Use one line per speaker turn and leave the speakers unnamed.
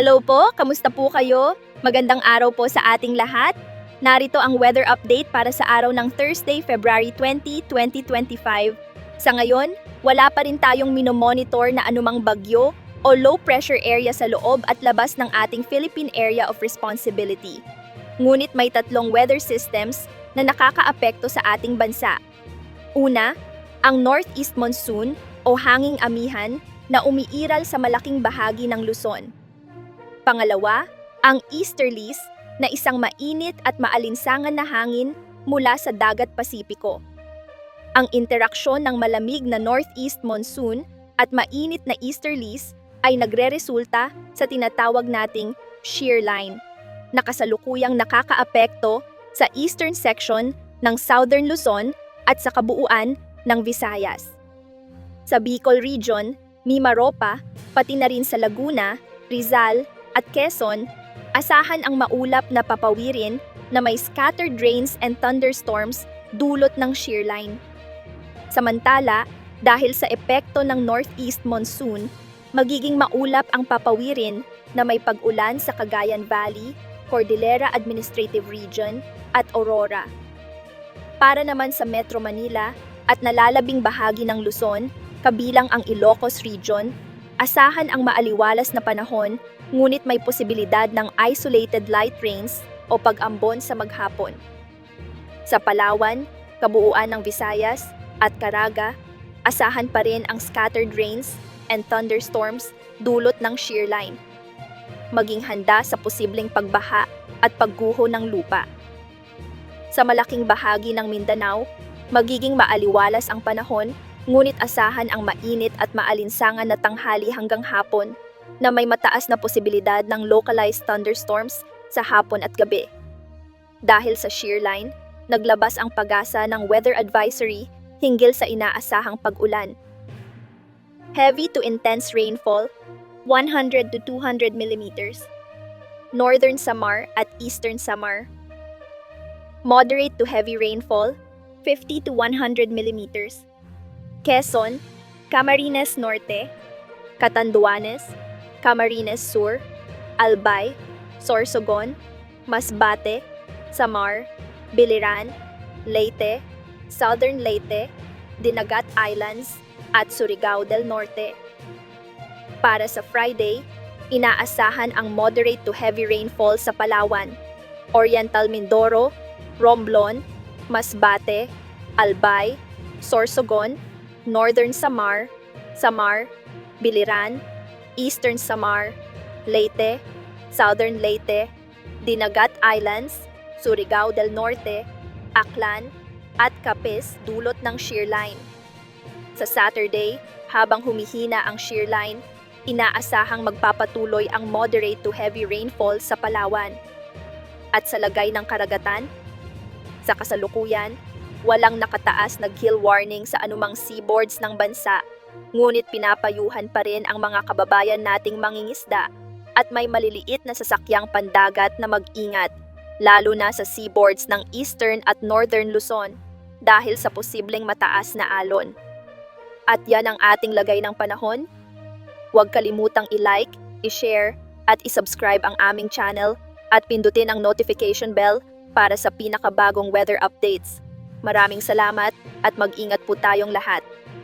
Hello po, kamusta po kayo? Magandang araw po sa ating lahat. Narito ang weather update para sa araw ng Thursday, February 20, 2025. Sa ngayon, wala pa rin tayong minomonitor na anumang bagyo o low pressure area sa loob at labas ng ating Philippine Area of Responsibility. Ngunit may tatlong weather systems na nakakaapekto sa ating bansa. Una, ang Northeast Monsoon o hanging amihan na umiiral sa malaking bahagi ng Luzon. Pangalawa, ang Easterlies na isang mainit at maalinsangan na hangin mula sa dagat Pasipiko. Ang interaksyon ng malamig na Northeast Monsoon at mainit na Easterlies ay nagreresulta sa tinatawag nating shear line na kasalukuyang nakakaapekto sa eastern section ng Southern Luzon at sa kabuuan ng Visayas. Sa Bicol Region, Mimaropa, pati na rin sa Laguna, Rizal at Quezon, asahan ang maulap na papawirin na may scattered rains and thunderstorms dulot ng shear line. Samantala, dahil sa epekto ng northeast monsoon, magiging maulap ang papawirin na may pag-ulan sa Cagayan Valley, Cordillera Administrative Region at Aurora. Para naman sa Metro Manila at nalalabing bahagi ng Luzon, kabilang ang Ilocos Region, asahan ang maaliwalas na panahon ngunit may posibilidad ng isolated light rains o pag-ambon sa maghapon. Sa Palawan, kabuuan ng Visayas at Caraga, asahan pa rin ang scattered rains and thunderstorms dulot ng shear line. Maging handa sa posibleng pagbaha at pagguho ng lupa. Sa malaking bahagi ng Mindanao, magiging maaliwalas ang panahon ngunit asahan ang mainit at maalinsangan na tanghali hanggang hapon na may mataas na posibilidad ng localized thunderstorms sa hapon at gabi. Dahil sa shear line, naglabas ang pag-asa ng weather advisory hinggil sa inaasahang pag-ulan. Heavy to intense rainfall, 100 to 200 millimeters. Northern Samar at Eastern Samar. Moderate to heavy rainfall, 50 to 100 millimeters. Quezon, Camarines Norte, Catanduanes, Camarines Sur, Albay, Sorsogon, Masbate, Samar, Biliran, Leyte, Southern Leyte, Dinagat Islands, at Surigao del Norte. Para sa Friday, inaasahan ang moderate to heavy rainfall sa Palawan, Oriental Mindoro, Romblon, Masbate, Albay, Sorsogon, Northern Samar, Samar, Biliran, Eastern Samar, Leyte, Southern Leyte, Dinagat Islands, Surigao del Norte, Aklan, at Capiz dulot ng shear line. Sa Saturday, habang humihina ang shear line, inaasahang magpapatuloy ang moderate to heavy rainfall sa Palawan. At sa lagay ng karagatan, sa kasalukuyan, walang nakataas na gill warning sa anumang seaboards ng bansa, ngunit pinapayuhan pa rin ang mga kababayan nating mangingisda at may maliliit na sasakyang pandagat na mag-ingat, lalo na sa seaboards ng Eastern at Northern Luzon dahil sa posibleng mataas na alon. At yan ang ating lagay ng panahon. Huwag kalimutang i-like, i-share, at i-subscribe ang aming channel at pindutin ang notification bell para sa pinakabagong weather updates. Maraming salamat at mag-ingat po tayong lahat.